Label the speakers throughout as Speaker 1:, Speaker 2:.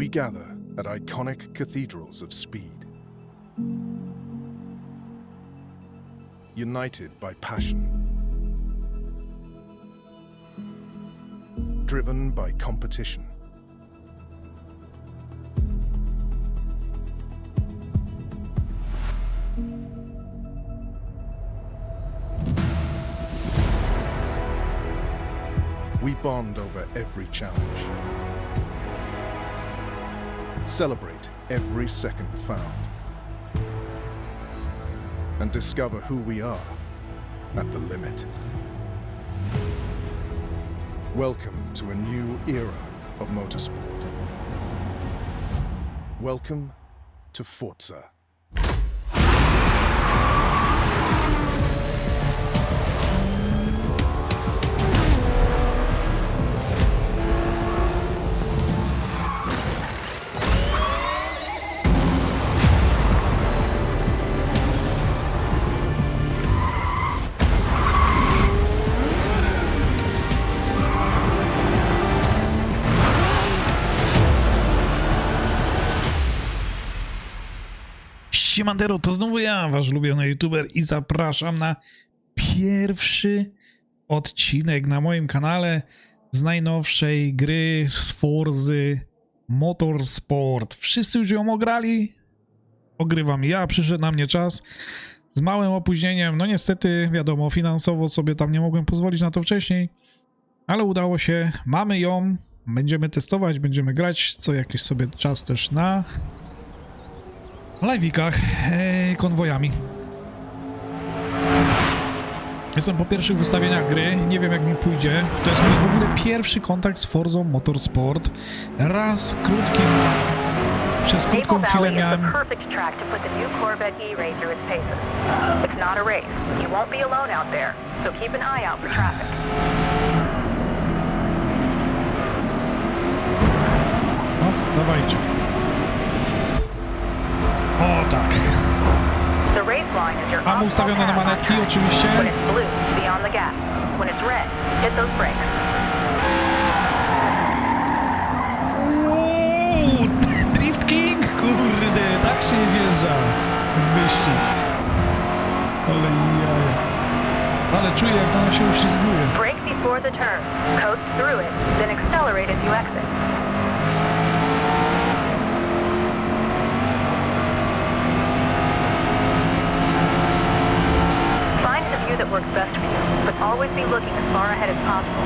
Speaker 1: we gather at iconic cathedrals of speed. United by passion. Driven by competition. We bond over every challenge. Celebrate every second found. And discover who we are at the limit. Welcome to a new era of motorsport. Welcome to Forza.
Speaker 2: Siemandero, to znowu ja, wasz ulubiony youtuber i zapraszam na pierwszy odcinek na moim kanale z najnowszej gry z Forzy Motorsport. Wszyscy już ją ograli? Ogrywam ja, przyszedł na mnie czas z małym opóźnieniem. No niestety, wiadomo, finansowo sobie tam nie mogłem pozwolić na to wcześniej, ale udało się. Mamy ją, będziemy testować, będziemy grać co jakiś sobie czas też na live'ikach e, konwojami. Jestem po pierwszych ustawieniach gry, nie wiem jak mi pójdzie. To jest mój w ogóle pierwszy kontakt z Forzą Motorsport. Raz krótkim, przez krótką chwilę miałem...
Speaker 3: the perfect track to put the new Corvette E-Ray through its paces. It's not a race. You won't be alone out there, so keep an eye out for traffic.
Speaker 2: O, dawajcie. O tak.
Speaker 3: The race line is your
Speaker 2: Mam
Speaker 3: optimal
Speaker 2: ustawione na
Speaker 3: path on
Speaker 2: manetki
Speaker 3: track.
Speaker 2: oczywiście.
Speaker 3: When it's blue, be on the gas. When it's red, hit those brakes.
Speaker 2: Uuu, Drift King! Kurde, tak się wjeżdża w wyścig. Ale jaja. Ale czuję jak ona się uślizguje.
Speaker 3: Brake before the turn. Coast through it, then accelerate as you exit. That works best for you, but always be looking as far ahead as possible.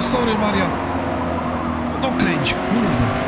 Speaker 2: Sorry Marian. Dokręć, kurde.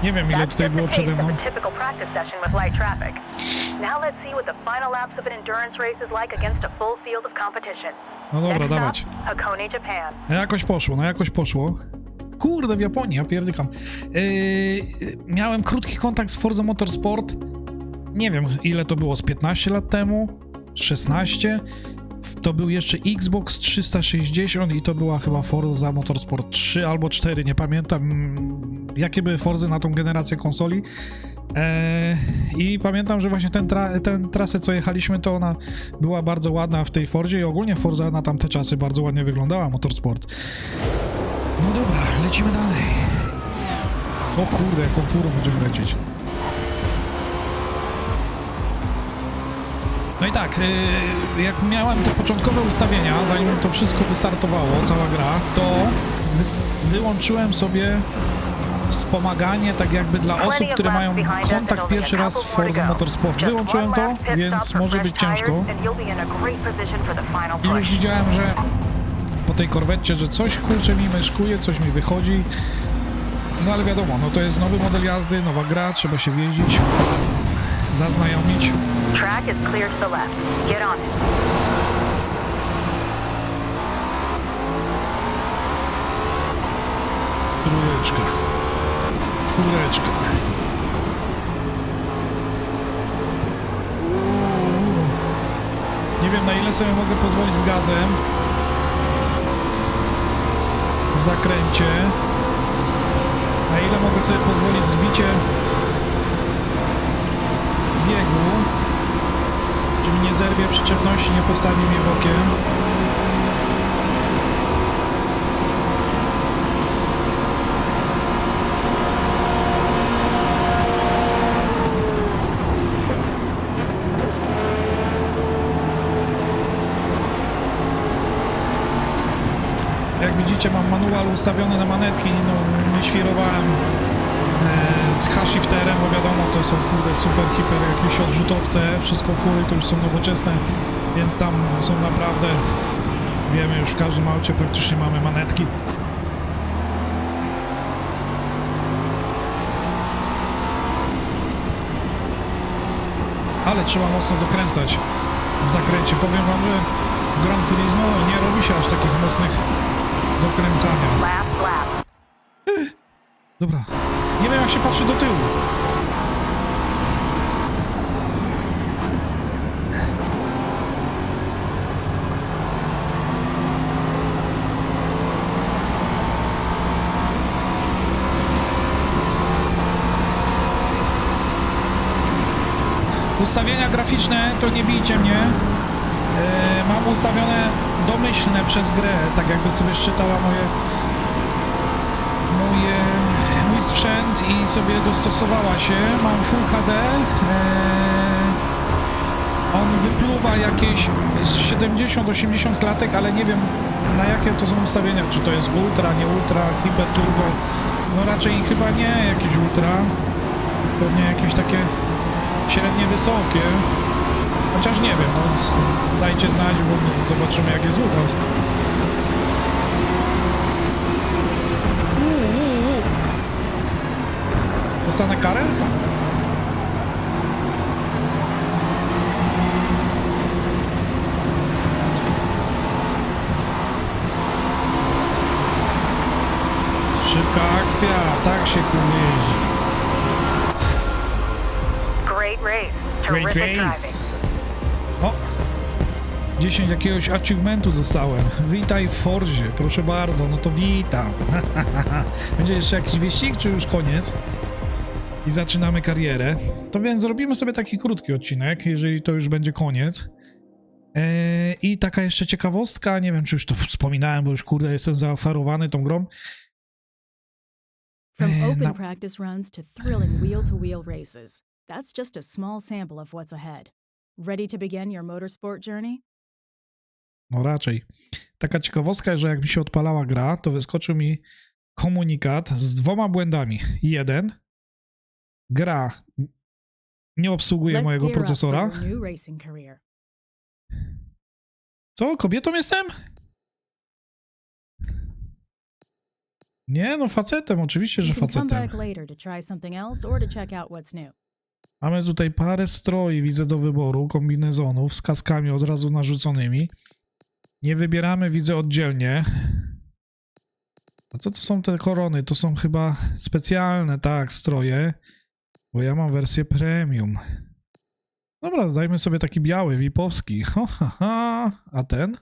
Speaker 3: like against a full field of competition.
Speaker 2: No dobra, dawać. No jakoś poszło, no jakoś poszło. Kurde, w Japonii, ja pierdykam. Yy, miałem krótki kontakt z Forza Motorsport. Nie wiem, ile to było, z 15 lat temu? 16? To był jeszcze Xbox 360 i to była chyba Forza Motorsport 3 albo 4, nie pamiętam jakie były Forzy na tą generację konsoli. Eee, I pamiętam, że właśnie ten, tra ten trasę, co jechaliśmy, to ona była bardzo ładna w tej Forzie i ogólnie Forza na tamte czasy bardzo ładnie wyglądała, motorsport. No dobra, lecimy dalej. O kurde, jaką furą będziemy lecieć. No i tak, e, jak miałem te początkowe ustawienia, zanim to wszystko wystartowało, cała gra, to wyłączyłem sobie wspomaganie tak jakby dla osób, które mają kontakt pierwszy raz z Forza Motorsport. Wyłączyłem to, więc może być ciężko. I już widziałem, że po tej korwecie, że coś kurczę mi myszkuje, coś mi wychodzi. No ale wiadomo, no to jest nowy model jazdy, nowa gra, trzeba się wjeździć, zaznajomić.
Speaker 3: Track is clear to the left. Get on it.
Speaker 2: Trójeczka. Uuu. Nie wiem na ile sobie mogę pozwolić z gazem. W zakręcie. Na ile mogę sobie pozwolić zbicie biegu. Czy mi nie zerwie przyczepności, nie postawi mnie bokiem. Jak widzicie mam manual ustawiony na manetki, no nie świrowałem e, z hashifterem, bo wiadomo to są kurde super hiper jakieś odrzutowce, wszystko fury to już są nowoczesne, więc tam są naprawdę, wiemy już w każdym aucie praktycznie mamy manetki. Ale trzeba mocno dokręcać w zakręcie. Powiem wam, że Gran Turismo nie robi się aż takich mocnych dokręcania. Dobra. Nie wiem jak się patrzy do tyłu. Ustawienia graficzne to nie bijcie mnie. E, mam ustawione domyślne przez grę, tak jakby sobie szczytała moje moje, mój sprzęt i sobie dostosowała się. Mam Full HD. Eee, on wypluwa jakieś z 70-80 klatek, ale nie wiem na jakie to są ustawienia. Czy to jest ultra, nie ultra, hiper turbo. No raczej chyba nie jakieś ultra. Pewnie jakieś takie średnie wysokie. Chociaż nie wiem, no, dajcie znać, bo zobaczymy jak jest u was. Dostanę karę? Szybka akcja, tak się tu jeździ.
Speaker 3: Great race.
Speaker 2: Great race.
Speaker 3: Driving.
Speaker 2: O! 10 jakiegoś achievementu dostałem. Witaj w Forzie, proszę bardzo, no to witam. Będzie jeszcze jakiś wyścig, czy już koniec? I zaczynamy karierę. To więc zrobimy sobie taki krótki odcinek, jeżeli to już będzie koniec. Eee, I taka jeszcze ciekawostka, nie wiem czy już to wspominałem, bo już kurde jestem zaoferowany tą grą.
Speaker 4: From
Speaker 2: Eh,
Speaker 4: open
Speaker 2: no.
Speaker 4: practice runs to thrilling wheel to wheel races, that's just a small sample of what's ahead. Ready to begin your motorsport journey?
Speaker 2: No raczej. Taka ciekawostka, że jak mi się odpalała gra, to wyskoczył mi komunikat z dwoma błędami. Jeden, gra nie obsługuje
Speaker 4: Let's
Speaker 2: mojego procesora. Co, kobietą jestem? Nie, no facetem, oczywiście, że facetem. Mamy tutaj parę stroi, widzę do wyboru, kombinezonów z kaskami od razu narzuconymi. Nie wybieramy, widzę oddzielnie. A co to są te korony? To są chyba specjalne, tak, stroje. Bo ja mam wersję premium. Dobra, dajmy sobie taki biały, wipowski. Ho, ha, ha. A ten?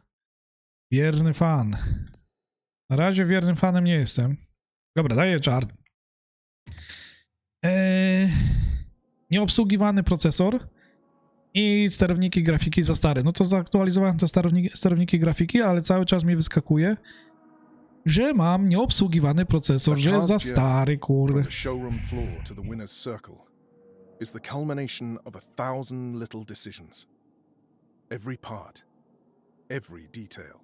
Speaker 2: Wierny fan. Na razie wiernym fanem nie jestem. Dobra, daję czarny. Eee, nieobsługiwany procesor i sterowniki grafiki za stare. No to zaktualizowałem te sterowniki, sterowniki grafiki, ale cały czas mi wyskakuje, że mam nieobsługiwany procesor, że jest za stary, kurde.
Speaker 1: is the culmination of a thousand little decisions. Every part, every detail.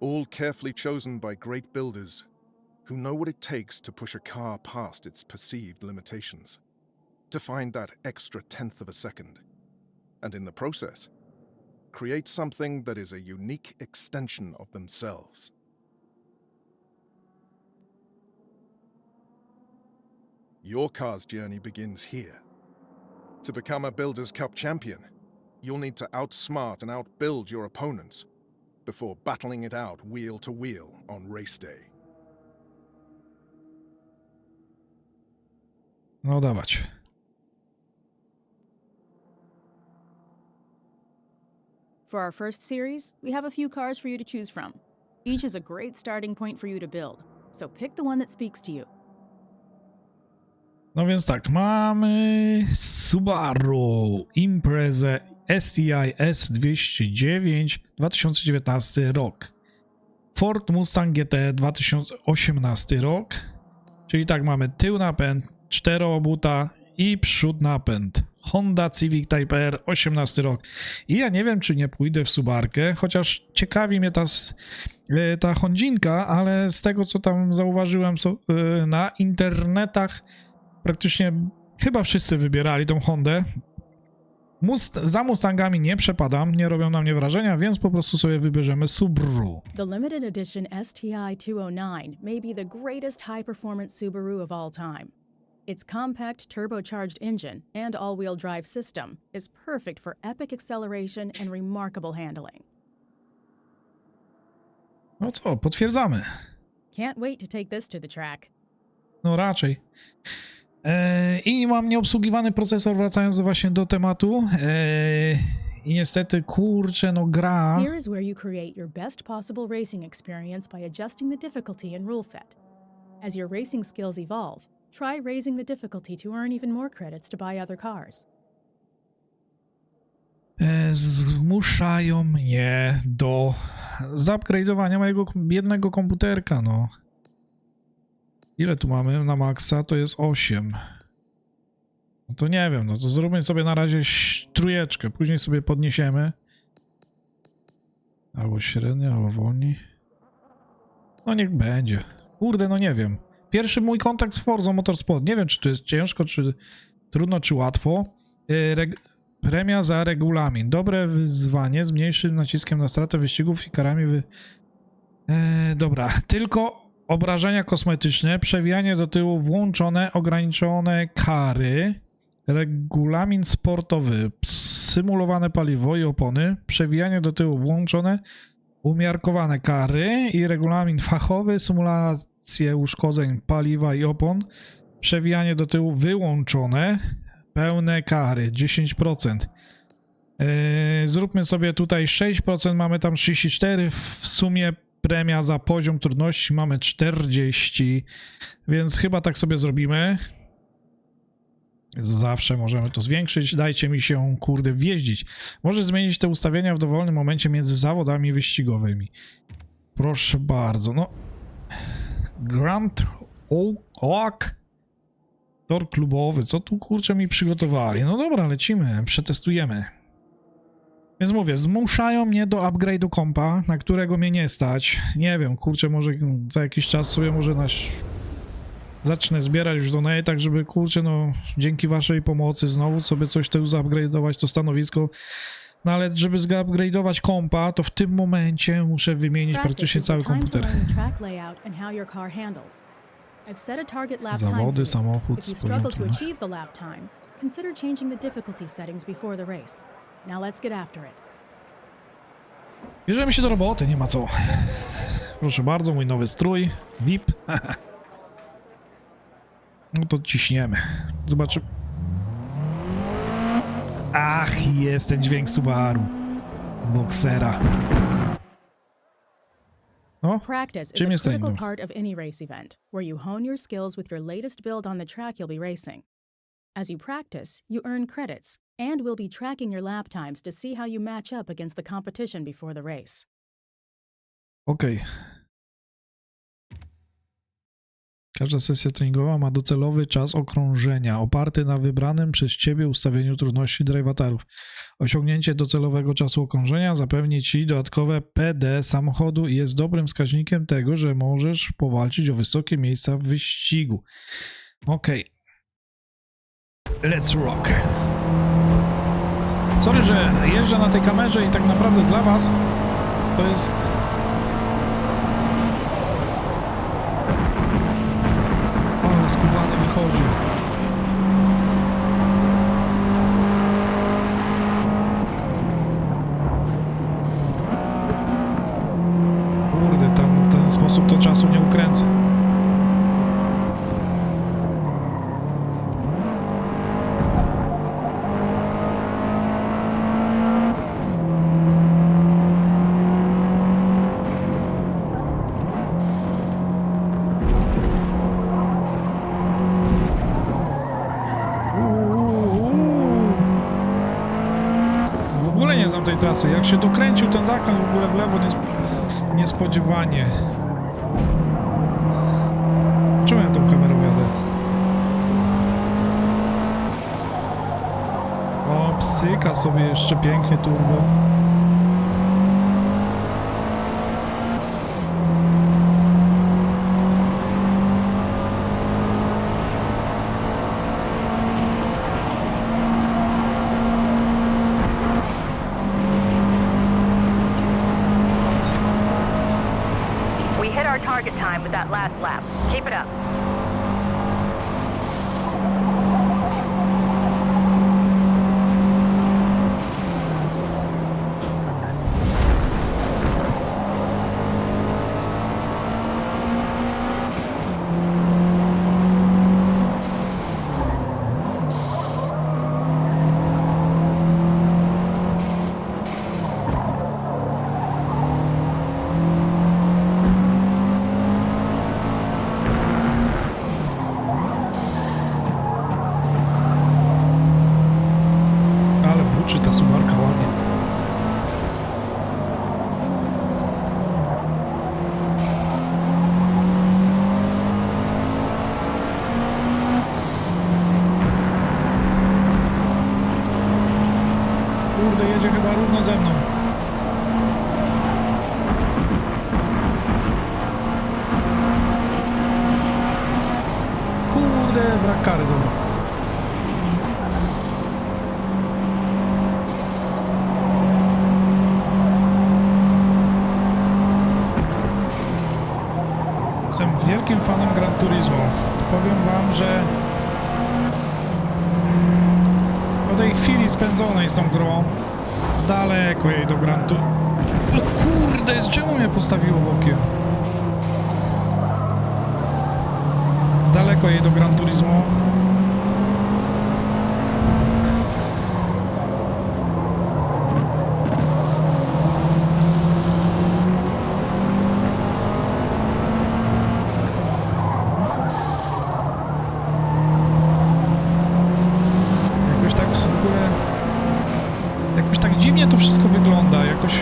Speaker 1: All carefully chosen by great builders who know what it takes to push a car past its perceived limitations, to find that extra tenth of a second, and in the process, create something that is a unique extension of themselves. Your car's journey begins here. To become a Builders Cup champion, you'll need to outsmart and outbuild your opponents before battling it out wheel to wheel on race day.
Speaker 2: No dawać.
Speaker 4: For our first series, we have a few cars for you to choose from. Each is a great starting point for you to build, so pick the one that speaks to you.
Speaker 2: No więc tak, mamy Subaru Imprezę STI S209 2019 rok. Ford Mustang GT 2018 rok. Czyli tak, mamy tył napęd, czteroobuta i przód napęd. Honda Civic Type R 18 rok. I ja nie wiem, czy nie pójdę w Subarkę, chociaż ciekawi mnie ta, e, ta Hondzinka, ale z tego, co tam zauważyłem e, na internetach, praktycznie chyba wszyscy wybierali tą Hondę. Must za Mustangami nie przepadam, nie robią na mnie wrażenia, więc po prostu sobie wybierzemy Subaru.
Speaker 4: The limited edition STI 209 may be the greatest high performance Subaru of all time. Its compact turbocharged engine and all wheel drive system is perfect for epic acceleration and remarkable handling.
Speaker 2: No co, potwierdzamy.
Speaker 4: Can't wait to take this to the track.
Speaker 2: No raczej. E, I mam nieobsługiwany procesor, wracając właśnie do tematu. E, I niestety, kurczę, no gra.
Speaker 4: Here is where you create your best possible racing experience by adjusting the difficulty and rule set. As your racing skills evolve, try raising the difficulty to earn even more credits to buy other cars.
Speaker 2: E, zmuszają mnie do zupgrade'owania mojego biednego komputerka, no. Ile tu mamy na maksa? To jest 8. No to nie wiem, no to zróbmy sobie na razie trójeczkę, później sobie podniesiemy. Albo średnio, albo wolniej. No niech będzie. Kurde, no nie wiem. Pierwszy mój kontakt z Forza Motorsport. Nie wiem, czy to jest ciężko, czy trudno, czy łatwo. E, Reg Premia za regulamin. Dobre wyzwanie z mniejszym naciskiem na stratę wyścigów i karami wy... E, dobra, tylko obrażenia kosmetyczne, przewijanie do tyłu włączone, ograniczone kary, regulamin sportowy, symulowane paliwo i opony, przewijanie do tyłu włączone, umiarkowane kary i regulamin fachowy, symulacje uszkodzeń paliwa i opon, przewijanie do tyłu wyłączone, pełne kary 10%. Yy, zróbmy sobie tutaj 6%, mamy tam 34, w sumie premia za poziom trudności mamy 40, więc chyba tak sobie zrobimy. Zawsze możemy to zwiększyć. Dajcie mi się, kurde, wjeździć. Może zmienić te ustawienia w dowolnym momencie między zawodami wyścigowymi. Proszę bardzo, no. Grand Oak Tor klubowy, co tu kurczę mi przygotowali? No dobra, lecimy, przetestujemy. Więc mówię, zmuszają mnie do upgrade'u kompa, na którego mnie nie stać. Nie wiem, kurczę, może za jakiś czas sobie może nasz... Zacznę zbierać już donate, tak żeby, kurczę, no dzięki waszej pomocy znowu sobie coś tu zupgrade'ować, to stanowisko. No ale żeby zupgrade'ować kompa, to w tym momencie muszę wymienić praktycznie cały komputer. Zawody, samochód,
Speaker 4: time, consider changing the difficulty settings before the race. Now let's get after it.
Speaker 2: Bierzemy się do roboty, nie ma co. Proszę bardzo, mój nowy strój. VIP. No to ciśniemy. Zobaczymy. Ach, jest ten dźwięk Subaru. Boksera. No,
Speaker 4: Practice is
Speaker 2: Czym
Speaker 4: a
Speaker 2: jest
Speaker 4: critical
Speaker 2: trening?
Speaker 4: part of any race event, where you hone your skills with your latest build on the track you'll be racing. As you practice, you earn credits, and we'll be tracking your lap times to see how you match up against the competition before the race.
Speaker 2: okej. Każda sesja treningowa ma docelowy czas okrążenia, oparty na wybranym przez Ciebie ustawieniu trudności drivatarów. Osiągnięcie docelowego czasu okrążenia zapewni Ci dodatkowe PD samochodu i jest dobrym wskaźnikiem tego, że możesz powalczyć o wysokie miejsca w wyścigu. Okej. Let's rock. Sorry, że jeżdżę na tej kamerze i tak naprawdę dla Was to jest Ale skubany wychodzi. Kurde, tam w ten sposób to czasu nie ukręcę. W ogóle nie znam tej trasy. Jak się dokręcił ten zakręt w ogóle w lewo nies niespodziewanie. Czemu ja tą kamerą jadę? O, psyka sobie jeszcze pięknie turbo.
Speaker 3: We hit our target time with that last lap. Keep it up.
Speaker 2: Ale buczy ta subarka ładnie. Kurde, jedzie chyba równo ze mną. Kurde, brak kary, dobra. Jestem wielkim fanem Gran Turismo. Powiem wam, że po tej chwili spędzonej z tą grą daleko jej do Gran Turismo. O kurde, z czemu mnie postawiło bokiem? Daleko jej do Gran Turismo. Jakoś tak w ogóle... Jakoś tak dziwnie to wszystko wygląda, jakoś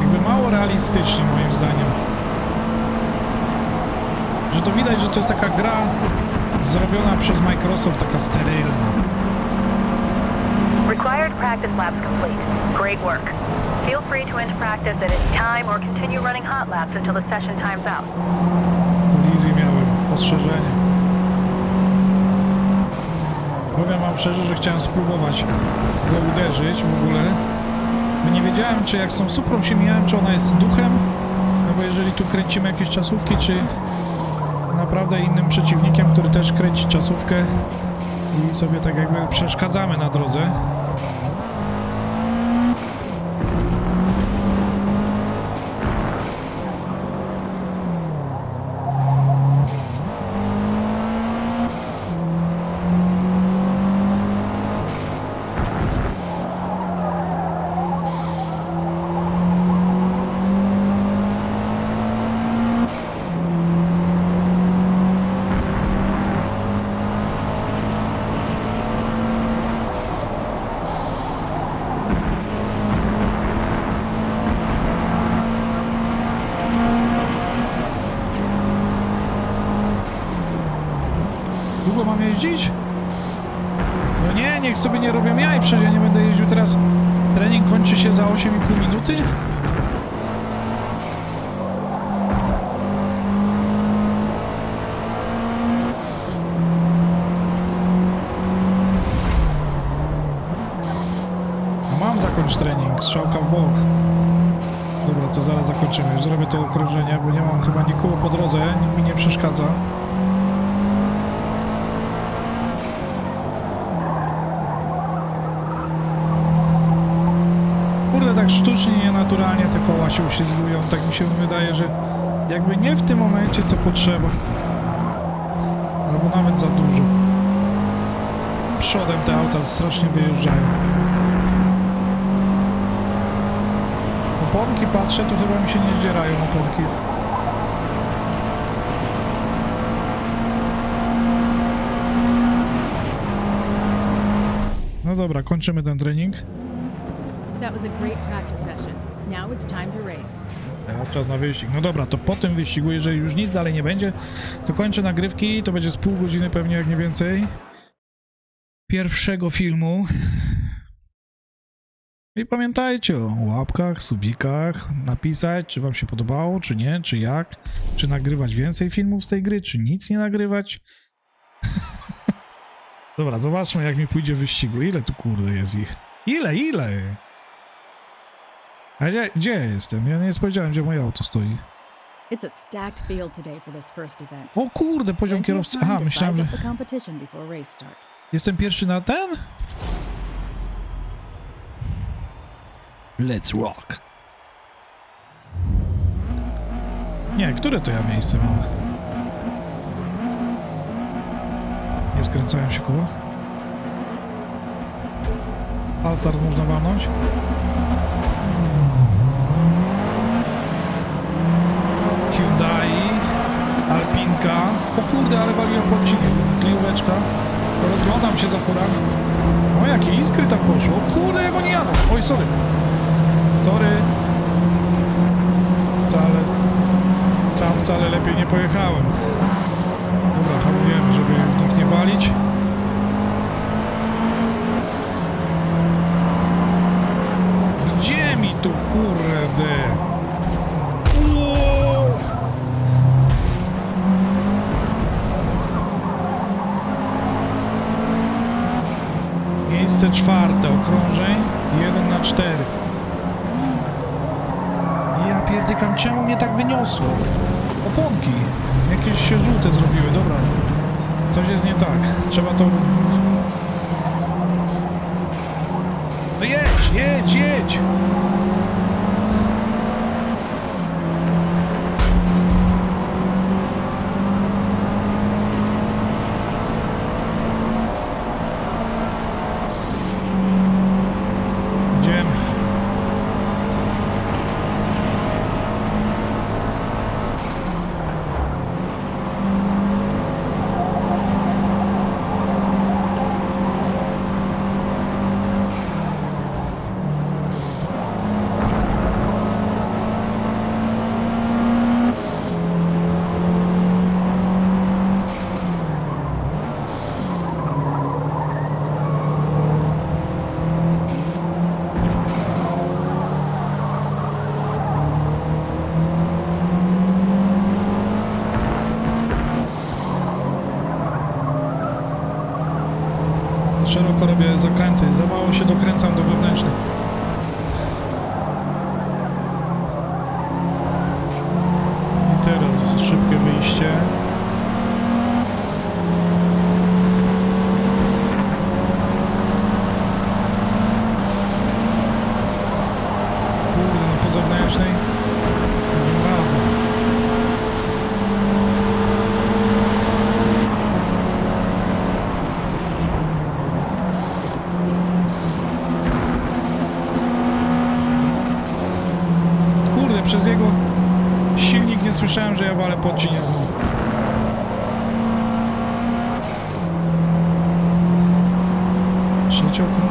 Speaker 2: jakby mało realistycznie moim zdaniem. Że to widać, że to jest taka gra zrobiona przez Microsoft, taka sterylna.
Speaker 3: Required practice laps complete. Great work. Feel free to end practice at any time or continue running hot laps until the session time's out.
Speaker 2: Kolizję miałem, ostrzeżenie. Powiem wam szczerze, że chciałem spróbować go uderzyć w ogóle. Nie wiedziałem, czy jak z tą Suprą się mijałem, czy ona jest duchem, no bo jeżeli tu kręcimy jakieś czasówki, czy naprawdę innym przeciwnikiem, który też kręci czasówkę i sobie tak jakby przeszkadzamy na drodze. Jeździć? No nie, niech sobie nie robią jaj, przecież ja nie będę jeździł teraz. Trening kończy się za 8,5 minuty? Mam zakończyć trening, strzałka w bok. Dobra, to zaraz zakończymy. Zrobię to okrążenie, bo nie mam chyba nikogo po drodze, nikt mi nie przeszkadza. Kurde, tak sztucznie, nienaturalnie te koła się uślizgują. Tak mi się wydaje, że jakby nie w tym momencie, co potrzeba. Albo nawet za dużo. Przodem te auta strasznie wyjeżdżają. Oponki patrzę, to chyba mi się nie zdzierają oponki. No dobra, kończymy ten trening.
Speaker 4: That was a great practice session. Now it's time to race.
Speaker 2: Teraz czas na wyścig. No dobra, to po tym wyścigu, jeżeli już nic dalej nie będzie, to kończę nagrywki. To będzie z pół godziny pewnie, jak nie więcej. Pierwszego filmu. I pamiętajcie o łapkach, subikach, napisać, czy wam się podobało, czy nie, czy jak, czy nagrywać więcej filmów z tej gry, czy nic nie nagrywać. Dobra, zobaczmy jak mi pójdzie wyścigu. Ile tu kurde jest ich? Ile, ile? A gdzie, gdzie ja jestem? Ja nie powiedziałem, gdzie moje auto stoi.
Speaker 4: It's a stacked field today for this first event.
Speaker 2: O kurde, poziom kierowcy. Aha, myślałem, że jestem pierwszy na ten? Let's rock. Nie, które to ja miejsce mam? Nie skręcałem się koło. Alstart można walnąć. O kurde, ale waliłem odcinku. Klióweczka. Rozglądam się za furami. O, jakie iskry tam poszło. O kurde, jak oni jadą. Oj, sorry. Sorry. Wcale, sam wcale lepiej nie pojechałem. Dobra, hamujemy, żeby nikt nie walić. Gdzie mi tu kurde? 24 okrążeń, 1 na 4. Ja pierdykam, czemu mnie tak wyniosło? Oponki, jakieś się żółte zrobiły, dobra. Coś jest nie tak, trzeba to... No jedź, jedź, jedź! Szeroko robię zakręty, za mało się dokręcam do Okay.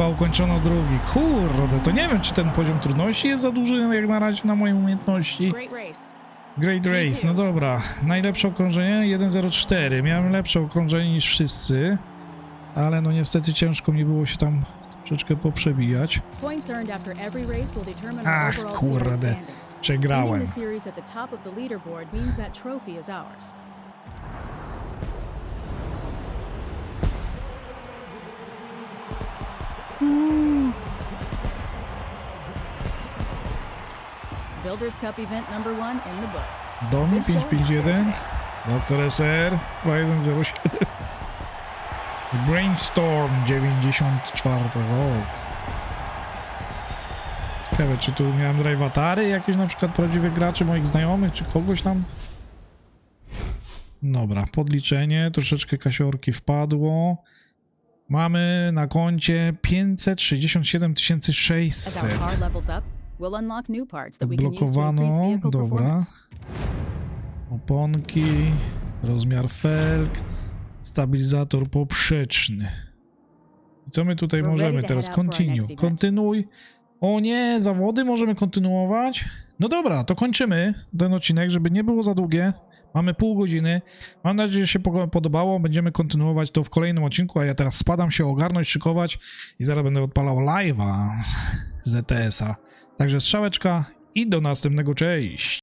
Speaker 2: Lipa ukończono drugi. Kurde, to nie wiem, czy ten poziom trudności jest za duży jak na razie na moje umiejętności.
Speaker 4: Great race.
Speaker 2: No dobra. Najlepsze okrążenie 1.04. Miałem lepsze okrążenie niż wszyscy, ale no niestety ciężko mi było się tam troszeczkę poprzebijać. Ach, kurde. Przegrałem.
Speaker 4: Builders Cup event number one in the books. There
Speaker 2: 551,
Speaker 4: today.
Speaker 2: Doktor SR 2107, Brainstorm 94 rok. Ciekawe, czy tu miałem drivatary jakieś na przykład prawdziwych graczy, moich znajomych, czy kogoś tam? Dobra, podliczenie, troszeczkę kasiorki wpadło. Mamy na koncie 567
Speaker 4: As our
Speaker 2: 600.
Speaker 4: car levels up, we'll unlock new parts that we can use to
Speaker 2: Odblokowano, dobra. Oponki, rozmiar felg, stabilizator poprzeczny. Co my tutaj możemy teraz? Continue. Kontynuuj. O nie, zawody możemy kontynuować? No dobra, to kończymy ten odcinek, żeby nie było za długie. Mamy pół godziny. Mam nadzieję, że się po- podobało. Będziemy kontynuować to w kolejnym odcinku, a ja teraz spadam się ogarnąć, szykować i zaraz będę odpalał live'a z ETS-a. Także strzałeczka i do następnego. Cześć!